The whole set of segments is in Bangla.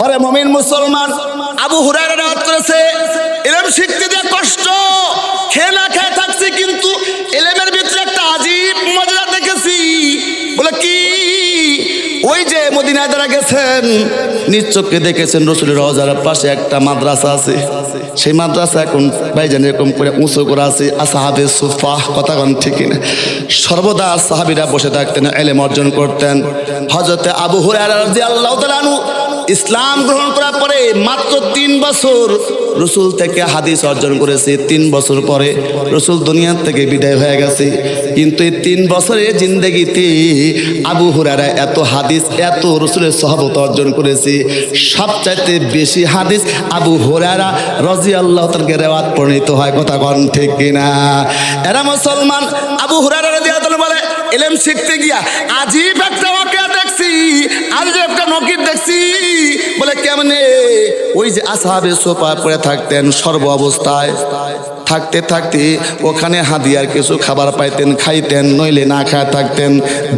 পরে মমিন মুসলমান, আবু হুরায়রা রাত করেছে। এলম শিখতে দিয়ে কষ্ট। খেয়ে না খেয়ে থাকছি কিন্তু এলেমের ভিতরে একটা আজীব মজা দেখেছি। বলে, কি? ওই যে মদিনায় যারা গেছেন, নিজ দেখেছেন রসুলের রজার পাশে একটা মাদ্রাসা আছে। সেই মাদ্রাসা এখন ভাই ভাইজান এরকম করে উঁচু করা আছে। আসাহাবে সুফাহ, কথা কন ঠিক না সর্বদা সাহাবিরা বসে থাকতেন, এলেম অর্জন করতেন। হজরতে আবু হুরায়রা রাদিয়াল্লাহু তাআলা আনহু ইসলাম গ্রহণ করার পরে মাত্র তিন বছর রসুল থেকে হাদিস অর্জন করেছে। তিন বছর পরে রসুল দুনিয়ার থেকে বিদায় হয়ে গেছে। কিন্তু এই তিন বছরের জিন্দগিতে আবু হুরারা এত হাদিস, এত রসুলের সহবত অর্জন করেছে। সবচাইতে বেশি হাদিস আবু হুরারা রজি আল্লাহ তালকে রেওয়াত পরিণত হয়। কথা কন ঠিক কিনা? এরা মুসলমান। আবু হুরারা রাজি বলে, এলেম শিখতে গিয়া আজীব একটা আজ যে একটা নকির দেখছি, বলে কেমনে? ওই যে আসাবে সোপা পরে থাকতেন সর্ব অবস্থায়। থাকতে থাকতে ওখানে হাদিয়ার কিছু খাবার পাইতেন, খাইতেন, নইলে না খায় থাকতেন,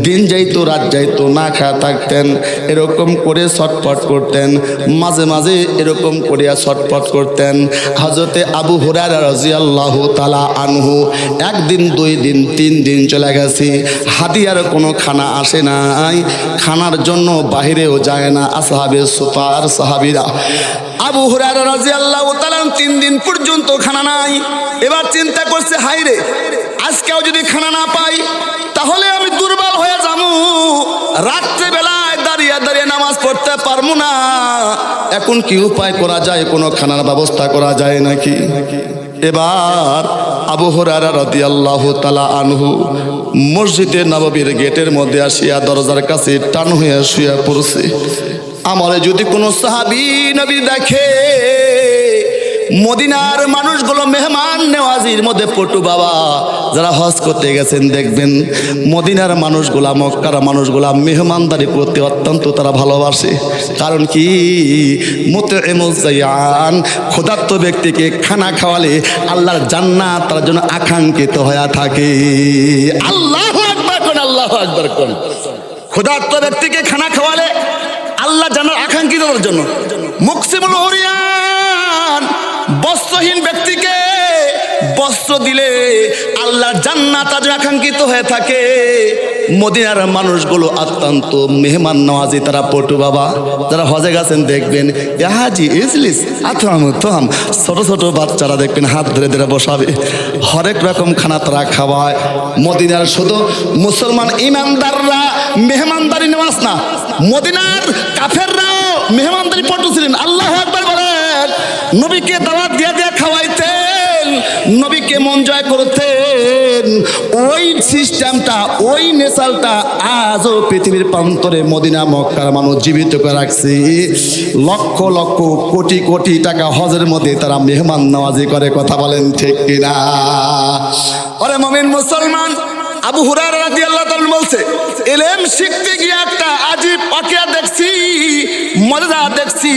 দিন যাইতো, রাত যাইতো, না খায় থাকতেন, এরকম করে ছটফট করতেন, মাঝে মাঝে এরকম করিয়া ছটফট করতেন। হজরতে আবু হুরারা রাজিয়াল্লাহু তালা আনহু একদিন, দুই দিন, তিন দিন চলে গেছে। হাদিয়ার কোনো খানা আসে নাই, খানার জন্য বাহিরেও যায় না, আসাহাবে সুপার সাহাবিরা। আবু হুরারা রাজিয়াল্লাহু তাআলা তিন দিন পর্যন্ত খানা নাই। এবার চিন্তা করছে হাইরে আজকেও যদি খানা না পাই, তাহলে আমি দুর্বল হয়ে যাব। রাত্রে বেলায় দাঁড়িয়ে দাঁড়িয়ে নামাজ পড়তে পারব না। এখন কি উপায় করা যায়? কোনো খানার ব্যবস্থা করা যায় নাকি? এবার আবু হরারা রাদিয়াল্লাহু তালা আনহু মসজিদে নববীর গেটের মধ্যে আসিয়া দরজার কাছে টান হইয়া শুয়া পড়ছে। আমারে যদি কোনো সাহাবি নবী দেখে মদিনার মানুষগুলো মেহমান নেওয়াজির মধ্যে পটু বাবা, যারা হজ করতে গেছেন, দেখবেন মদিনার মানুষগুলা, মক্কার মানুষগুলা মেহমানদারি করতে অত্যন্ত তারা ভালোবাসে। কারণ কি? মতে এমজান ক্ষুধার্ত ব্যক্তিকে খানা খাওয়ালে আল্লাহর জান্নাত তার জন্য আকাঙ্ক্ষিত হয়ে থাকে। আল্লাহ আকবার কোন, আল্লাহ আকবার কোন। ক্ষুধার্ত ব্যক্তিকে খানা খাওয়ালে আল্লাহ জানার আকাঙ্ক্ষিত জন্য। মুকসিমুল হরিয়ান বস্ত্রহীন ব্যক্তিকে বস্ত্র দিলে আল্লাহর জান্নাত আজ আকাঙ্ক্ষিত হয়ে থাকে। মদিনার মানুষগুলো অত্যন্ত মেহমান নওয়াজি, তারা পটু বাবা, যারা হজে গেছেন দেখবেন হাজি ইজলিস আথম তোহাম ছোট ছোট বাচ্চারা দেখবেন হাত ধরে ধরে বসাবে। হরেক রকম খানা তারা খাওয়ায়। মদিনার শুধু মুসলমান ইমানদাররা মেহমানদারি নেওয়াস না, মদিনার কাফেররাও মেহমানদারি পটু ছিলেন। আল্লাহ একবার নবীকে দাওয়াত দিয়ে দিয়ে খাওয়াইতেন, নবীকে মন জয় করতেন। ওই সিস্টেমটা, ওই নেশালটা আজও পৃথিবীর প্রান্তরে, মদিনা, মক্কার মানুষ জীবিত করে রাখছে। লক্ষ লক্ষ, কোটি কোটি টাকা হজের মধ্যে তারা মেহমান নওয়াজি করে, কথা বলেন ঠিক কিনা? ওরে মমিন মুসলমান, আবু হুরার রাজি আল্লাহ বলছে, এলেম শিখতে গিয়ে একটা আজীব পাকিয়া দেখছি। মজা দেখছি।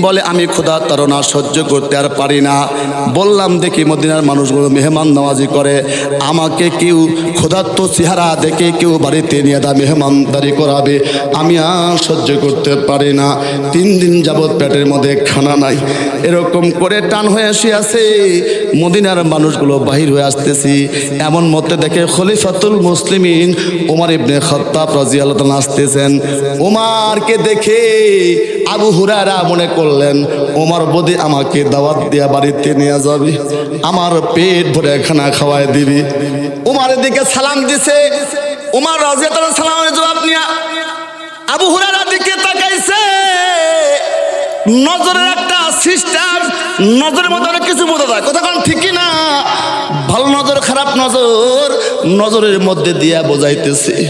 বলে, আমি খোদা তারা সহ্য করতে আর পারি না। বললাম, দেখি মদিনার মানুষগুলো মেহমান নামাজি করে। আমাকে কেউ ক্ষুধার্ত চেহারা দেখে কেউ বাড়িতে নিয়ে দা মেহমানদারি করাবে। আমি আর সহ্য করতে পারি না। তিন দিন যাবৎ পেটের মধ্যে খানা নাই। এরকম করে টান হয়ে আসিয়াছে। মদিনার মানুষগুলো বাহির হয়ে আসতেছি। এমন মতে দেখে খলিফাতুল মুসলিমিন ওমর ইবনে খত্তাব রাজিয়াল্লাহ তাআলা আসতেছেন। ওমারকে দেখে আবু হুরারা মনে করলেন ওমর বদি আমাকে দাওয়াত দিয়া বাড়িতে নিয়ে যাবে। আমার পেট ভরে খানা খাওয়ায় দিবি। ওমারের দিকে সালাম দিছে। ওমর রাজিয়া সালামের জবাব নিয়া আবু হুরারার দিকে তাকাইছে। নজরের একটা সিস্টেম, নজরের মধ্যে অনেক কিছু বোঝা যায়। কথা কোন ঠিকই না? ভালো নজর, খারাপ নজর নজরের মধ্যে দিয়া বোঝাইতেছে।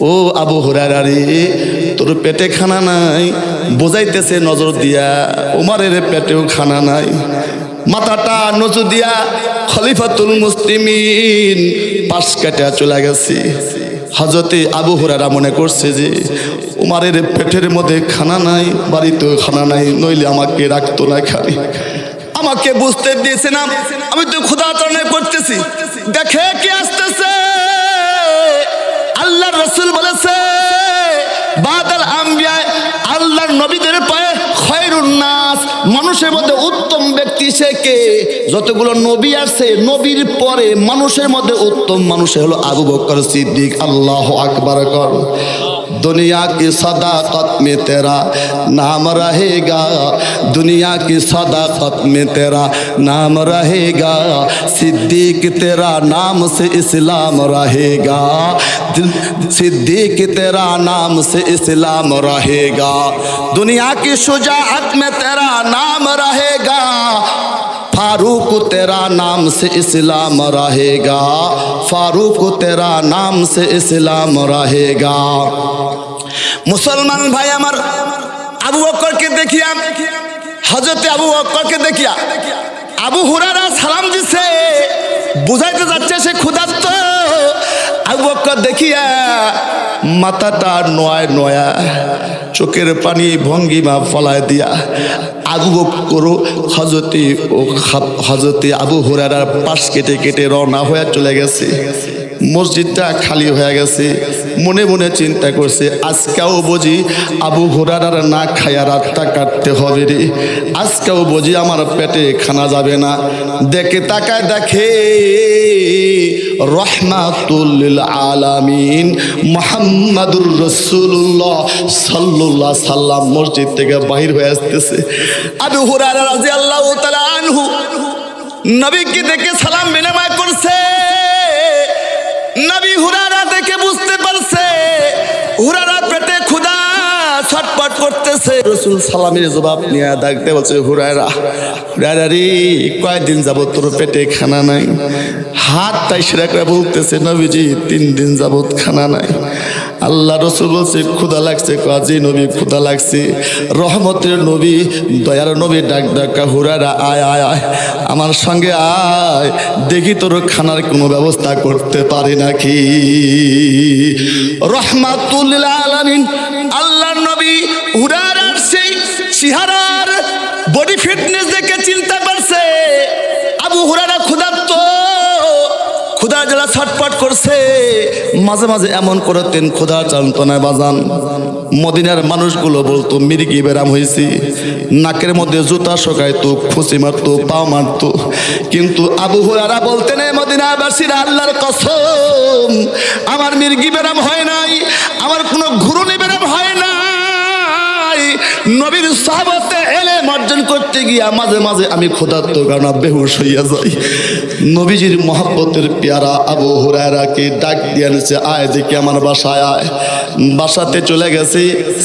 ও আবু হুরারা রে, তোর পেটে খানা নাই, বোঝাইতেছে নজর দিয়া। উমারের পেটেও খানা নাই। মাথাটা নজর দিয়া খলিফাতুল মুসলিমিন পাশ কাটা চলে গেছে। হজরতে আবু হুরারা মনে করছে যে, উমারের পেটের মধ্যে খানা নাই বাড়িতে খানা নাই, নইলে আমাকে রাখতো না খালি আমাকে বুঝতে দিয়েছে না আমি তো খোদা তরণে করতেছি। দেখে কি আসতেছে? আল্লাহ রসুল বলেছে বাদাল আম্বিয়ায় আল্লাহর নবীদের পায়ে খয়রুন নাস। মানুষের মধ্যে উত্তম ব্যক্তি সে কে? যতগুলো নবী আছে, নবীর পরে মানুষের মধ্যে উত্তম মানুষ হলো আবু বকর সিদ্দিক। আল্লাহ আকবার কর। दुनिया की सदाकत में तेरा नाम रहेगा दुनिया की सदाकत में तेरा नाम रहेगा सिद्दीक तेरा नाम से इस्लाम रहेगा सिद्दीक तेरा नाम से इस्लाम रहेगा दुनिया की शुजाअत में तेरा नाम रहेगा फारूक तेरा नाम से इस्लाम रहेगा फारूक तेरा नाम से इस्लाम रहेगा মুসলমান ভাই আমার আবু বকরকে দেখিয়া হজরতে আবু বকরকে দেখিয়া আবু হুরারা সালাম দিছে বুঝাইতে যাচ্ছে সে ক্ষুধার্ত আবু বকর দেখিয়া মাথাটা নয় নয়া, চোখের পানি ভঙ্গিমা ফলায় দিয়া। আবু করো হজরতে ও হজরতে আবু হুরারার পাশ কেটে কেটে রওনা হয়ে চলে গেছে। মসজিদটা খালি হয়ে গেছে। মনে মনে চিন্তা করছে, আজকেও বুঝি আবু হুরারার না খায়া রাতটা কাটতে হবে রে। আজকেও বুঝি আমার পেটে খানা যাবে না। দেখে তাকায় দেখে রহমাতুল আলামিন মোহাম্মদুর রসুল্লাহ সাল্লাহ সাল্লাম মসজিদ থেকে বাহির হয়ে আসতেছে। আবু হুরারা রাজি আল্লাহ নবীকে দেখে সালাম বিনিময় করছে করতেছে রসুল সালামের জবাব নিয়ে ডাকতে বলছে হুরারা হুরারা রে কয়েকদিন যাবত তোর পেটে খানা নাই? হাত তাই সেরা করে বলতেছে, নবীজি, তিন দিন যাবত খানা নাই। আল্লাহ রসুল বলছে ক্ষুদা লাগছে কাজী নবী ক্ষুদা লাগছে। রহমতের নবী, দয়ার নবী, ডাক ডাকা হুরারা আয় আয় আয়। আমার সঙ্গে আয়। দেখি তোর খানার কোনো ব্যবস্থা করতে পারি নাকি? রহমাতুল্লাহ আলামিন, আল্লাহর নবী সেই সিহারার বডি ফিটনেস দেখে চিন্তা করছে। আবু হুরারা ক্ষুধার্ত ক্ষুধার যারা ছটপট করছে। মাঝে মাঝে এমন করতেন ক্ষুধার যন্ত্রণায় বাজান। মদিনার মানুষগুলো বলতো, মির্গি বেরাম হয়েছি নাকের মধ্যে জুতা শোকাইতো খুশি মারতো, পাও মারতো। কিন্তু আবু হুরারা বলতেন, "এ মদিনাবাসীরা আল্লাহর কসম, আমার মির্গি বেরাম হয় নাই। আমার কোনো ঘুরুনি নবীর সাহাবতে এলে অর্জন করতে গিয়া মাঝে মাঝে আমি ক্ষুধার্ত, কারণ বেহুশ হইয়া যাই নবীজির মহাব্বতের পেয়ারা আবু হুরায়রাকে ডাক দিয়ে আনছে আয় দেখি আমার বাসায় আয়। বাসাতে চলে গেছে,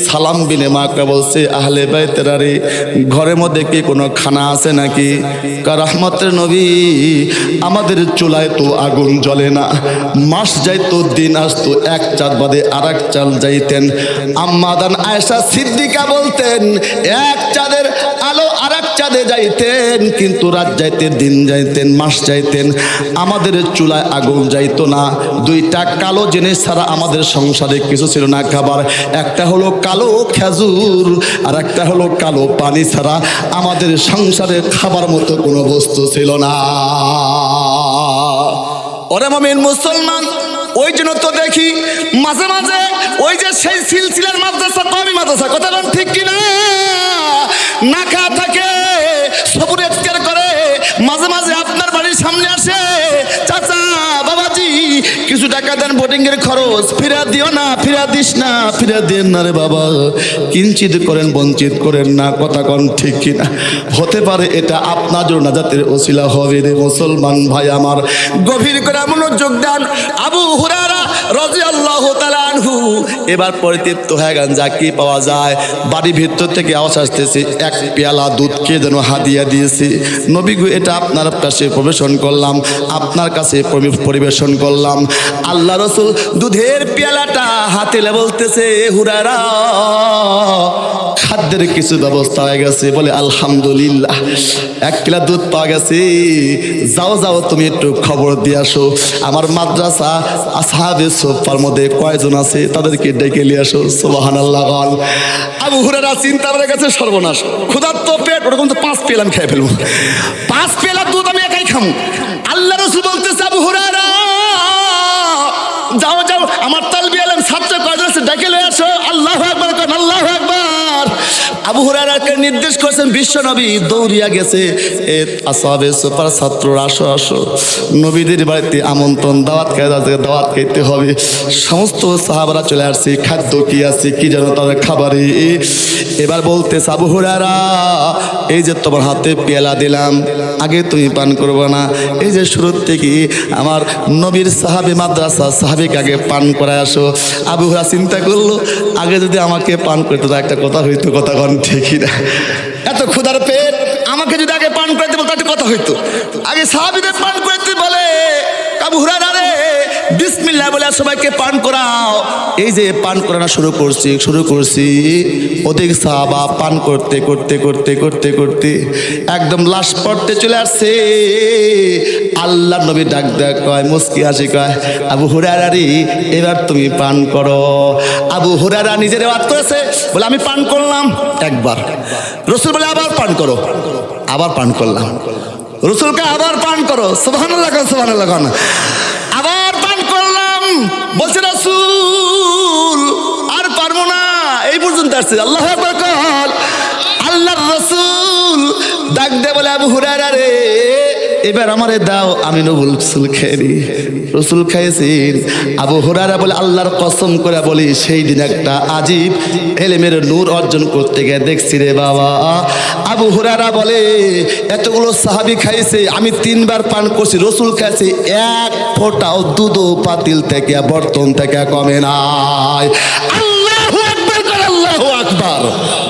সালাম বিনে মাকে বলছে, আহলে বাইতেরা রে ঘরের মধ্যে কি কোনো খানা আছে নাকি? কার রহমতের নবী, আমাদের চুলায় তো আগুন জ্বলে না। মাস যাইতো, দিন আসতো, এক চাঁদ বাদে আর এক চাল যাইতেন আম্মাদান আয়েশা সিদ্দিকা বলতেন, এক চাঁদের আলো আর এক চাঁদে যাইতেন, কিন্তু রাত যাইতেন, দিন যাইতেন, মাস যাইতেন, আমাদের চুলায় আগুন যাইতো না। দুইটা কালো জিনিস ছাড়া আমাদের সংসারে কিছু ছিল না। খাবার, একটা হলো কালো খেজুর, আর একটা হলো কালো পানি ছাড়া আমাদের সংসারে খাবার মতো কোনো বস্তু ছিল না। ওরে মামিন মুসলমান, ওই জন্য তো দেখি মাঝে মাঝে ওই যে সেই সিলসিলার মাদ্রাসা কমি মাদ্রাসা, কথা ঠিক কিনা? না খা থাকে, সবুর করে, মাঝে মাঝে আপনার বাড়ির সামনে আসে, চাচা কিছু টাকা দেন বোটিং এর খরচ ফিরা দিও না ফিরা দিস না ফিরা দিন না রে বাবা। কিঞ্চিত করেন, বঞ্চিত করেন না, কথা কন ঠিক কিনা। হতে পারে এটা আপনার জন্য নাজাতের ওসিলা হবে রে মুসলমান ভাই আমার। গভীর করে মনোযোগ দেন আবু হুরারা আল্লাহ আনহু এবার পরিতৃপ্ত হয়ে গেন যা কি পাওয়া যায়। বাড়ির ভিতর থেকে আওয়াজ আসতেছে, এক পেয়ালা দুধকে যেন হাদিয়া দিয়েছে। নবীগু, এটা আপনার কাছে পরিবেশন করলাম, আপনার কাছে পরিবেশন করলাম। আল্লাহ রসুল দুধের পেয়ালাটা হাতে বলতেছে হুরারা খাদ্যের কিছু ব্যবস্থা হয়ে গেছে। বলে, আলহামদুলিল্লাহ, এক কিলা দুধ পাওয়া গেছে। যাও যাও, তুমি একটু খবর দিয়ে আসো। আমার মাদ্রাসা আসাহাবে সোফার মধ্যে কয়জন আছে? তাদেরকে ডেকে নিয়ে আসো। সোবাহান আল্লাহ আবু হুরারা চিন্তা করে কাছে সর্বনাশ। ক্ষুধার তো পেট, ওরকম তো পাঁচ পেলাম খেয়ে ফেলব। পাঁচ পেলা দুধ আমি একাই খামু। আল্লাহ রসুল বলতেছে, আবু হুরারা যাও যাও। আমার তালবি আলম ছাত্র আছে ডেকে নিয়ে আসো। আল্লাহ আবু হুরারাকে নির্দেশ করেছেন, বিশ্ব নবী দৌড়িয়া গেছে। এ আসাবে সুপার ছাত্ররা, আসো আসো। নবীদের বাড়িতে আমন্ত্রণ, দাওয়াত খেয়ে তাদেরকে দাওয়াত খেতে হবে। সমস্ত সাহাবারা চলে আসছে, খাদ্য কি আছে, কি যেন তাদের খাবারে। এবার বলতে আবু হুরারা, এই যে তোমার হাতে পেয়ালা দিলাম, আগে তুমি পান করব না। এই যে শুরুর থেকে আমার নবীর সাহাবি মাদ্রাসা, সাহাবিকে আগে পান করায় আসো। আবু হুরা চিন্তা করল, আগে যদি আমাকে পান করতে একটা কথা হইতো, কথা কন। ঠিকই না। এত ক্ষুধার পেট, আমাকে যদি আগে পান করতে বলতো একটা কথা হইতো? আগে সাহাবিদের পান করতে বলে, কাবু হুরা রে বিসমিল্লাহ বলে সবাইকে পান করাও। এই যে পান করানো শুরু করছি শুরু করছি। অধিক সাহাবা পান করতে করতে করতে করতে করতে একদম লাশ পড়তে চলে আসছে। আল্লাহ নবী ডাক ডাক কয়, মুস্কি হাসি কয়, আবু হুরারি এবার তুমি পান করো। আবু হুরারা নিজের বাদ করেছে বলে, আমি পান করলাম। একবার। রসুল বলে, আবার পান করো। আবার পান করলাম। রসুলকে আবার পান করো। সোহান আবার পান করলাম বলছে, রসুল, আর পারব না। এই পর্যন্ত আসছে। আল্লাহ আল্লাহ রসুল ডাক দে বলে, আবু হুরারা রে। এবার আমারে দাও, আমি নবুল রসুল খেয়ে রসুল খাইয়েছেন আবু হুরারা বলে, আল্লাহর কসম করে বলি, সেই দিন একটা আজীব এলেমের নূর অর্জন করতে গিয়ে দেখছি রে বাবা। আবু হুরারা বলে, এতগুলো সাহাবি খাইছে, আমি তিনবার পান করছি, রসুল খাইছে, এক ফোঁটাও দুধ পাতিল থেকে, বর্তন থেকে কমে নাই।